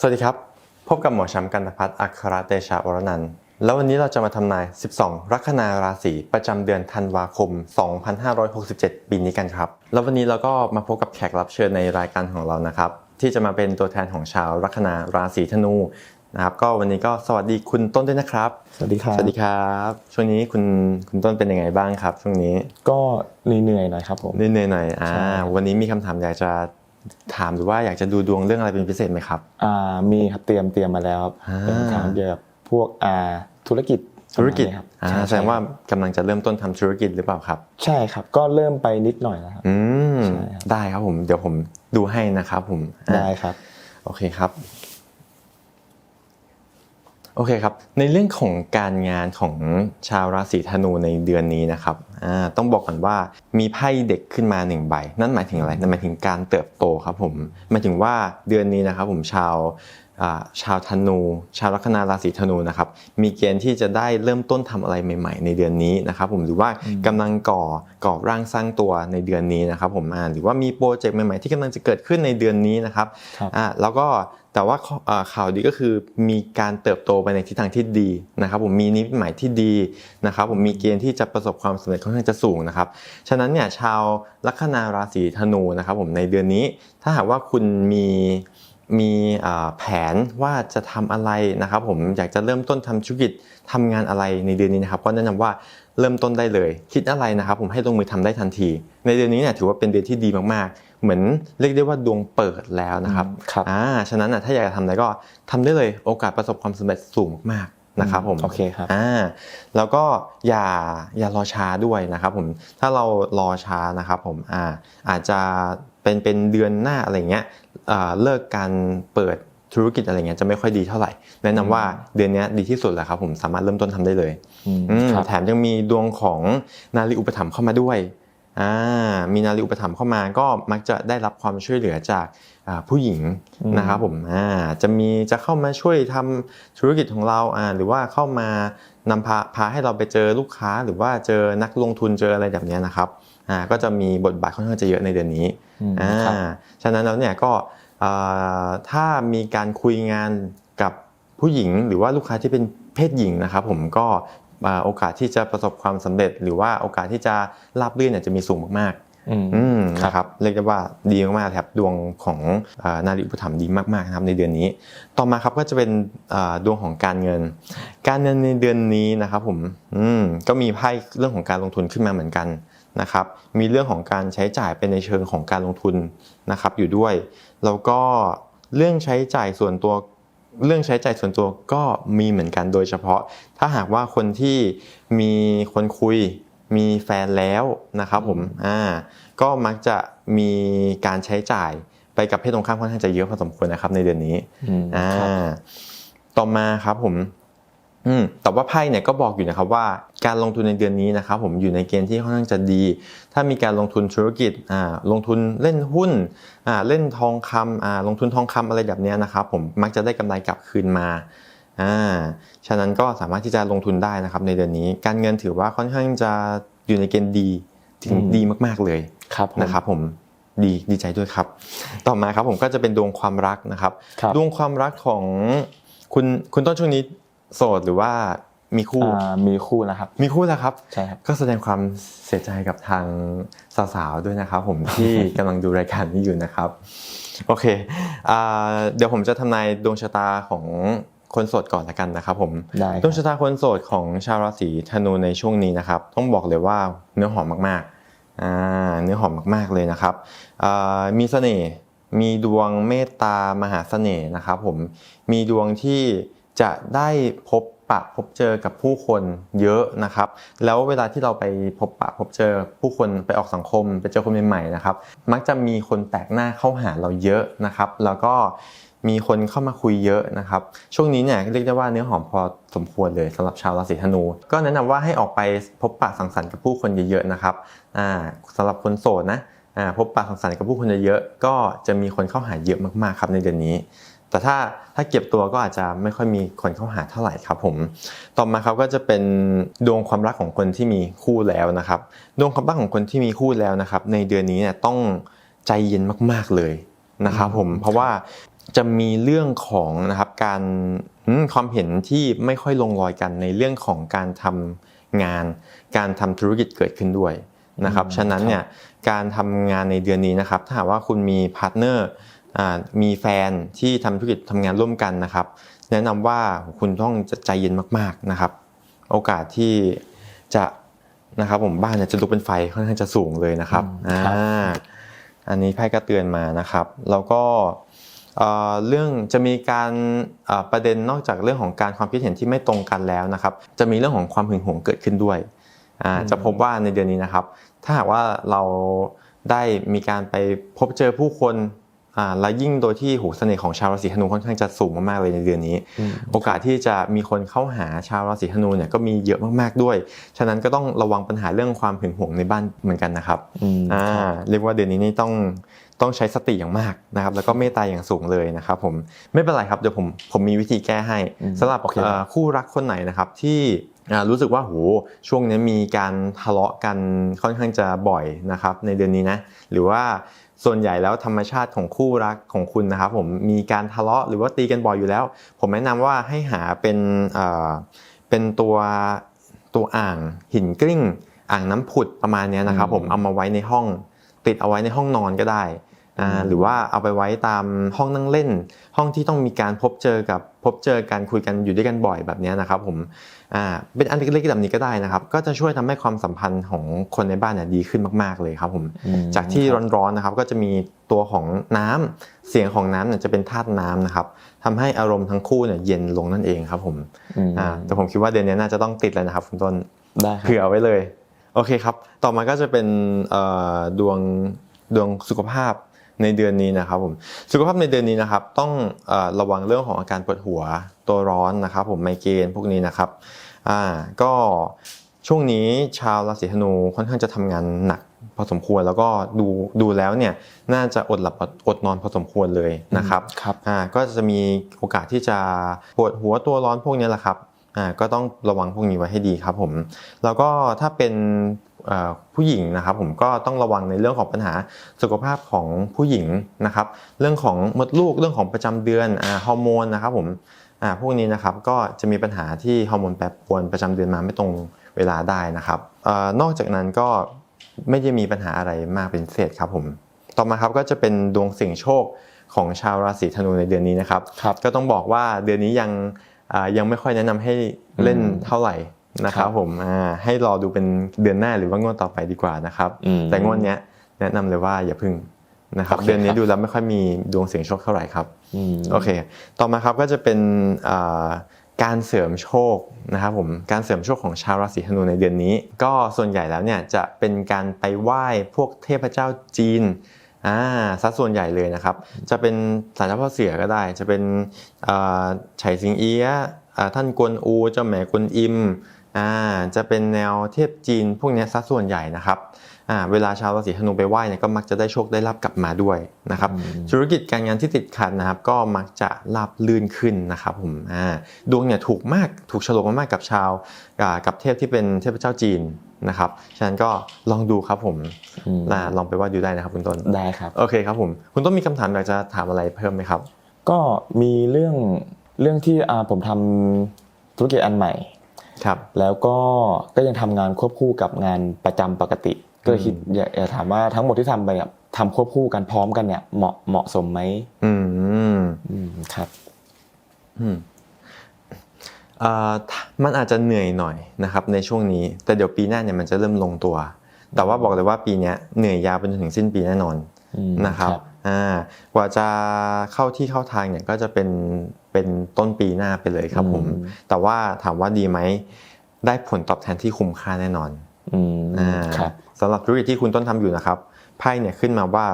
สวัสดีครับ พบกับหมอช้ำกันตพัฒน์อัครเตชะวรนันท์แล้ววันนี้เราจะมาทำนาย 12 ลัคนาราศีประจำเดือนธันวาคม 2567 ปีนี้กันครับ แล้ววันนี้เราก็มาพบกับแขกรับเชิญในรายการของเรานะครับ ที่จะมาเป็นตัวแทนของชาวลัคนาราศีธนูนะครับ ก็วันนี้ก็สวัสดีคุณต้นด้วยนะครับ สวัสดีครับ สวัสดีครับ ช่วงนี้คุณคุณต้นเป็นยังไงบ้างครับ ช่วงนี้ก็เหนื่อยๆหน่อยครับผมเหนื่อยๆหน่อยอ่าใช่วันนี้มีคำถามอยากจะ ถามหรือว่าอยากจะดูดวงเรื่องอะไรเป็นพิเศษไหมครับอ่ามีครับเตรียมเตรียมมาแล้วครับอ่าเป็นถามเกี่ยวกับพวกอ่าธุรกิจธุรกิจประมาณนี้ครับอ่าใช่แสดงว่ากำลังจะเริ่มต้นทำธุรกิจหรือเปล่าครับ ใช่ครับ ก็เริ่มไปนิดหน่อยแล้วครับอืมใช่ครับได้ครับผมเดี๋ยวผมดูให้นะครับผมอ่าได้ครับ โอเคครับโอเคครับ ในเรื่องของการงานของชาวราศีธนูในเดือนนี้นะครับ อ่าต้องบอกก่อนว่ามีไพ่เด็กขึ้นมาหนึ่งใบนั่นหมายถึงอะไรนั่นหมายถึงการเติบโตครับผมหมายถึงว่าเดือนนี้นะครับผมชาวอ่าชาวธนู ชาวลัคนาราศีธนูนะครับมีเกณฑ์ที่จะได้เริ่มต้นทำอะไรใหม่ ๆ ในเดือนนี้นะครับผมหรือว่ากำลังก่อก่อร่างสร้างตัวในเดือนนี้นะครับผมอ่าหรือว่ามีโปรเจกต์ใหม่ๆที่กำลังจะเกิดขึ้นในเดือนนี้นะครับครับอ่าแล้วก็ แต่ว่าข่าวดีก็คือมีการเติบโตไปในทิศทางที่ดีนะครับผมมีนิมิตหมายที่ดีนะครับผมมีเกณฑ์ที่จะประสบความสำเร็จค่อนข้างจะสูงนะครับฉะนั้นเนี่ยชาวลัคนาราศีธนูนะครับผมในเดือนนี้ ถ้าหากว่าคุณมีมีแผนว่าจะทำอะไรนะครับผมอยากจะเริ่มต้นทำธุรกิจทำงานอะไรในเดือนนี้นะครับก็แนะนำว่า เริ่มต้นได้เลย คิดอะไรนะครับผมให้ลงมือทำได้ทันที ในเดือนนี้เนี่ยถือว่าเป็นเดือนที่ดีมากๆ เหมือนเรียกได้ว่าดวงเปิดแล้วนะครับครับอ่าฉะนั้นน่ะถ้าอยากจะทำอะไรก็ทำได้เลยโอกาสประสบความสำเร็จสูงมากๆนะครับผมโอเคครับอ่าแล้วก็อย่าอย่ารอช้าด้วยนะครับผมถ้าเรารอช้านะครับผมอ่าอาจจะเป็นเป็นเดือนหน้าอะไรเงี้ยอ่าเลิกการเปิด ธุรกิจอะไรเงี้ยจะไม่ค่อยดีเท่าไหร่ แนะนำว่าเดือนเนี้ยดีที่สุดแหละครับผมสามารถเริ่มต้นทำได้เลยอืมอืมครับแถมยังมีดวงของนารีอุปถัมภ์เข้ามาด้วยอ่ามีนารีอุปถัมภ์เข้ามาก็มักจะได้รับความช่วยเหลือจากอ่าผู้หญิงอืมนะครับผมอ่าจะมีจะเข้ามาช่วยทำธุรกิจของเราอ่าหรือว่าเข้ามานำพาพาให้เราไปเจอลูกค้า หรือว่าเจอนักลงทุนเจออะไรแบบเนี้ยนะครับอ่าก็จะมีบทบาทค่อนข้างจะเยอะในเดือนนี้อืมอ่าครับฉะนั้นแล้วเนี่ยก็อ่า ถ้ามีการคุยงานกับผู้หญิง หรือว่าลูกค้าที่เป็นเพศหญิงนะครับผมก็อ่าโอกาสที่จะประสบความสำเร็จ หรือว่าโอกาสที่จะราบรื่นเนี่ยจะมีสูงมากๆอืมอืมครับนะครับเรียกได้ว่าดีมากๆครับดวงของอานารีอุปถัมภ์ดีมากๆนะครับในเดือนนี้ ต่อมาครับก็จะเป็นอ่าดวงของการเงิน การเงินในเดือนนี้นะครับผมอืมก็มีไพ่เรื่องของการลงทุนขึ้นมาเหมือนกัน นะครับมีเรื่องของการใช้จ่ายเป็นในเชิงของการลงทุนนะครับอยู่ด้วย แล้วก็เรื่องใช้จ่ายส่วนตัวเรื่องใช้จ่ายส่วนตัวก็มีเหมือนกันโดยเฉพาะ ถ้าหากว่าคนที่มีคนคุยมีแฟนแล้วนะครับผมอ่าก็มักจะมีการใช้จ่ายไปกับเพศตรงข้ามค่อนข้างจะเยอะพอสมควรนะครับในเดือนนี้อืมอ่าครับต่อมาครับผม อืมแต่ว่าไพ่เนี่ยก็บอกอยู่นะครับว่าการลงทุนในเดือนนี้นะครับผมอยู่ในเกณฑ์ที่ค่อนข้างจะดี ถ้ามีการลงทุนธุรกิจอ่าลงทุนเล่นหุ้นอ่าเล่นทองคำอ่าลงทุนทองคำอะไรแบบเนี้ยนะครับผมมักจะได้กำไรกลับคืนมาอ่าฉะนั้นก็สามารถที่จะลงทุนได้นะครับในเดือนนี้ การเงินถือว่าค่อนข้างจะอยู่ในเกณฑ์ดีถึงอืมดีมากๆเลยครับผมนะครับผมดีดีใจด้วยครับ ต่อมาครับผมก็จะเป็นดวงความรักนะครับครับดวงความรักของคุณคุณต้นช่วงนี้ โสดหรือว่ามีคู่อ่ามีคู่นะครับ มีคู่แล้วครับใช่ครับก็แสดงความเสียใจกับทางสาวๆด้วยนะครับ ผมที่กำลังดูรายการนี้อยู่นะครับโอเคอ่าเดี๋ยวผมจะทำนายดวงชะตาของคนโสดก่อนละกันนะครับ ผมได้คดวรังบชะตาคนโสดของชาวราศีธนูในช่วงนี้นะครับ ต้องบอกเลยว่าเนื้อหอมมากๆอ่าเนื้อหอมมากๆเลยนะครับอ่ามีเสน่ห์มีดวงเมตตามหาเสน่ห์นะครับ ผมมีดวงที่ จะได้พบปะพบเจอกับผู้คนเยอะนะครับ แล้วเวลาที่เราไปพบปะพบเจอผู้คนไปออกสังคมไปเจอคนใหม่ๆนะครับ มักจะมีคนแปลกหน้าเข้าหาเราเยอะนะครับ แล้วก็มีคนเข้ามาคุยเยอะนะครับ ช่วงนี้เนี่ยเรียกได้ว่าเนื้อหอมพอสมควรเลยสำหรับชาวราศีธนู ก็แนะนำว่าให้ออกไปพบปะสังสรรค์กับผู้คนเยอะๆนะครับอ่าสำหรับคนโสดนะอ่าพบปะสังสรรค์กับผู้คนเยอะๆก็จะมีคนเข้าหาเยอะมากๆครับในเดือนนี้ แต่ถ้าถ้าเก็บตัวก็อาจจะไม่ค่อยมีคนเข้าหาเท่าไหร่ครับผมต่อมาครับก็จะเป็นดวงความรักของคนที่มีคู่แล้วนะครับดวงความรักของคนที่มีคู่แล้วนะครับ ในเดือนนี้เนี่ยต้องใจเย็นมาก ๆเลยนะครับผมเพราะว่าจะมีเรื่องของนะครับการอืมความเห็นที่ไม่ค่อยลงรอยกันในเรื่องของการทำงาน การทำธุรกิจเกิดขึ้นด้วยนะครับอืมฉะนั้นเนี่ยการทำงานในเดือนนี้นะครับ ถ้าหากว่าคุณมีพาร์ทเนอร์อ่า มีแฟนที่ทำธุรกิจทำงานร่วมกันนะครับ แนะนำว่าคุณต้องใจเย็นมากๆนะครับ โอกาสที่จะนะครับผมบ้านเนี่ยจะลุกเป็นไฟค่อนข้างจะสูงเลยนะครับอืมครับอ่าอันนี้ไพ่ก็เตือนมานะครับ แล้วก็เอ่อเรื่องจะมีการเอ่อประเด็นนอกจากเรื่องของการความคิดเห็นที่ไม่ตรงกันแล้วนะครับ จะมีเรื่องของความหึงหวงเกิดขึ้นด้วยอ่าจะพบว่าในเดือนนี้นะครับ ถ้าหากว่าเราได้มีการไปพบเจอผู้คนอ่า และยิ่งโดยที่หูเสน่ห์ของชาวราศีธนูค่อนข้างจะสูงมากๆเลยในเดือนนี้อืมโอกาสที่จะมีคนเข้าหาชาวราศีธนูเนี่ยก็มีเยอะมากๆด้วย ฉะนั้นก็ต้องระวังปัญหาเรื่องความหึงหวงในบ้านเหมือนกันนะครับอืมอ่าครับเรียกว่าเดือนนี้นี่ต้องต้องใช้สติอย่างมากนะครับ แล้วก็เมตตาอย่างสูงเลยนะครับผมไม่เป็นไรครับเดี๋ยวผมผมมีวิธีแก้ให้อืมสำหรับโอเคเอ่อคู่รักคนไหนนะครับที่อ่า รู้สึกว่าโหช่วงนี้มีการทะเลาะกันค่อนข้างจะบ่อยนะครับในเดือนนี้นะหรือว่าส่วนใหญ่แล้วธรรมชาติของคู่รักของคุณนะครับผมมีการทะเลาะหรือว่าตีกันบ่อยอยู่แล้ว ผมแนะนำว่าให้หาเป็นเอ่อเป็นตัวตัวอ่างหินกลิ้ง อ่างน้ำผุดประมาณเนี้ยนะครับอืมผมเอามาไว้ในห้อง ติดเอาไว้ในห้องนอนก็ได้อ่าอืม หรือว่าเอาไปไว้ตามห้องนั่งเล่น ห้องที่ต้องมีการพบเจอกับพบเจอการคุยกันอยู่ด้วยกันบ่อยแบบเนี้ยนะครับผมอ่าเป็นอันเล็กๆแบบนี้ก็ได้นะครับ ก็จะช่วยทำให้ความสัมพันธ์ของคนในบ้านเนี่ยดีขึ้นมาก ๆเลยครับผมอืมจากที่ครับร้อนๆนะครับก็จะมีตัวของน้ำเสียงของน้ำเนี่ยจะเป็นธาตุน้ำนะครับทำให้อารมณ์ทั้งคู่เนี่ยเย็นลงนั่นเองครับผมอืมอ่าแต่ผมคิดว่าเดือนนี้น่าจะต้องติดแล้วนะครับคุณต้นได้ครับเผื่อไว้เลยโอเคครับ ต่อมาก็จะเป็นเอ่อดวงดวงสุขภาพ ในเดือนนี้นะครับผมสุขภาพในเดือนนี้นะครับต้องเอ่อระวังเรื่องของอาการปวดหัวตัวร้อนนะครับ ผมไมเกรนพวกนี้นะครับอ่าก็ช่วงนี้ชาวราศีธนูค่อนข้างจะทำงานหนักพอสมควรแล้วก็ดูดูแล้วเนี่ยน่าจะอดหลับอดนอนพอสมควรเลยนะครับครับอ่าก็จะมีโอกาสที่จะปวดหัวตัวร้อนพวกนี้แหละครับอ่าก็ต้องระวังพวกนี้ไว้ให้ดีครับผมแล้วก็ถ้าเป็นเอ่อ ผู้หญิงนะครับผมก็ต้องระวังในเรื่องของปัญหาสุขภาพของผู้หญิงนะครับ เรื่องของมดลูกเรื่องของประจำเดือนอ่าฮอร์โมนนะครับผมอ่าพวกนี้นะครับก็จะมีปัญหาที่ฮอร์โมนแปรปรวนประจำเดือนมาไม่ตรงเวลาได้นะครับเอ่อนอกจากนั้นก็ไม่ได้มีปัญหาอะไรมากเป็นพิเศษครับผมต่อมาครับก็จะเป็นดวงเสี่ยงโชคของชาวราศีธนูในเดือนนี้นะครับครับก็ต้องบอกว่าเดือนนี้ยังอ่ายังไม่ค่อยแนะนำให้เล่นอืมเท่าไหร่ นะครับครับผมอ่าให้รอดูเป็นเดือนหน้าหรือว่างวดต่อไปดีกว่านะครับอืมแต่งวดเนี้ยแนะนำเลยว่าอย่าพึ่งนะครับโอเคเดือนนี้ครับดูแล้วไม่ค่อยมีดวงเสี่ยงโชคเท่าไหร่ครับอืมโอเค ต่อมาครับก็จะเป็นอ่าการเสริมโชคนะครับผมการเสริมโชคของชาวราศีธนูในเดือนนี้ ก็ส่วนใหญ่แล้วเนี่ยจะเป็นการไปไหว้พวกเทพเจ้าจีนอ่าซะส่วนใหญ่เลยนะครับ จะเป็นสารเจ้าพ่อเสือก็ได้ จะเป็นอ่าไฉสิงเอียะอ่าท่านกวนอูเจ้าแม่กวนอิม อ่าจะเป็นแนวเทพจีนพวกเนี้ยซะส่วนใหญ่นะครับอ่าเวลาชาวราศีธนูไปไหว้เนี่ยก็มักจะได้โชคได้ลาบกลับมาด้วยนะครับอืมธุรกิจการงานที่ติดขัดนะครับ ก็มักจะราบลื่นขึ้นนะครับผมอ่าดวงเนี่ยถูกมากถูกฉลกมากๆกับชาวอ่ากับเทพที่เป็นเทพเจ้าจีนนะครับฉะนั้นก็ลองดูครับผมอืมอ่าลองไปว่าดูได้นะครับคุณต้นได้ครับโอเคครับผมคุณต้นมีคำถามอยากจะถามอะไรเพิ่มไหมครับ ก็มีเรื่องเรื่องที่อ่าผมทำธุรกิจอันใหม่ ครับแล้วก็ก็ยังทำงานควบคู่กับงานประจำปกติ ก็เลยคิดอยากอยากถามว่าทั้งหมดที่ทำไปเนี่ยทำควบคู่กันพร้อมกันเนี่ยเหมาะเหมาะสมไหมอืมอืมครับ อืมเอ่อมันอาจจะเหนื่อยหน่อยนะครับ ในช่วงนี้ แต่เดี๋ยวปีหน้าเนี่ยมันจะเริ่มลงตัว แต่ว่าบอกเลยว่าปีเนี้ยเหนื่อยยาวไปจนถึงสิ้นปีแน่นอนอืมนะครับครับอ่ากว่าจะเข้าที่เข้าทางเนี่ยก็จะเป็น เป็นต้นปีหน้าไปเลยครับผมอืมแต่ว่าถามว่าดีไหมได้ผลตอบแทนที่คุ้มค่าแน่นอนอืมอ่าครับสำหรับธุรกิจที่คุณต้นทำอยู่นะครับไพ่เนี่ยขึ้นมาว่า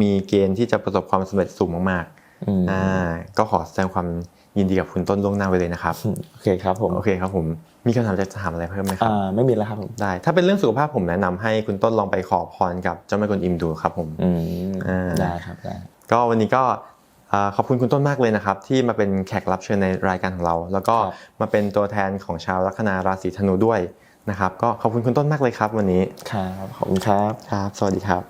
มีเกณฑ์ที่จะประสบความสำเร็จสูงมากอืมๆอ่าก็ขอแสดงความยินดีกับคุณต้นล่วงหน้าไว้เลยนะครับโอเคครับผมโอเคครับผมมีคำถามจะถามอะไรเพิ่มไหมครับอ่าไม่มีแล้วครับผมได้ถ้าเป็นเรื่องสุขภาพผมแนะนำให้คุณต้นลองไปขอพรกับเจ้าแม่กวนอิมดูครับผมอืมอ่าได้ครับได้ก็วันนี้ก็อ่า ขอบคุณคุณต้นมากเลยนะครับ ที่มาเป็นแขกรับเชิญในรายการของเรา แล้วก็ครับมาเป็นตัวแทนของชาวลัคนาราศีธนูด้วยนะครับ ก็ขอบคุณคุณต้นมากเลยครับ วันนี้ครับขอบคุณครับครับ สวัสดีครับ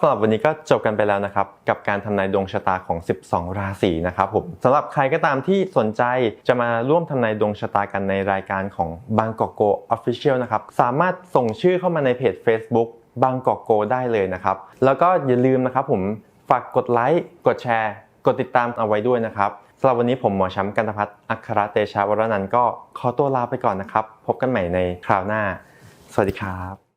สำหรับวันนี้ก็จบกันไปแล้วนะครับ กับการทำนายดวงชะตาของ 12 ราศีนะครับผมสำหรับใครก็ตามที่สนใจจะมาร่วมทำนายดวงชะตากันในรายการของบางกอกโก Official นะครับสามารถส่งชื่อเข้ามาในเพจ Facebook บางกอกโกได้เลยนะครับ แล้วก็อย่าลืมนะครับผม ฝากกดไลค์กดแชร์ กดติดตามเอาไว้ด้วยนะครับสำหรับวันนี้ผมหมอช้ำกันตพัฒน์อัครเตชะวรนันท์ก็ขอตัวลาไปก่อนนะครับ พบกันใหม่ในคราวหน้า สวัสดีครับ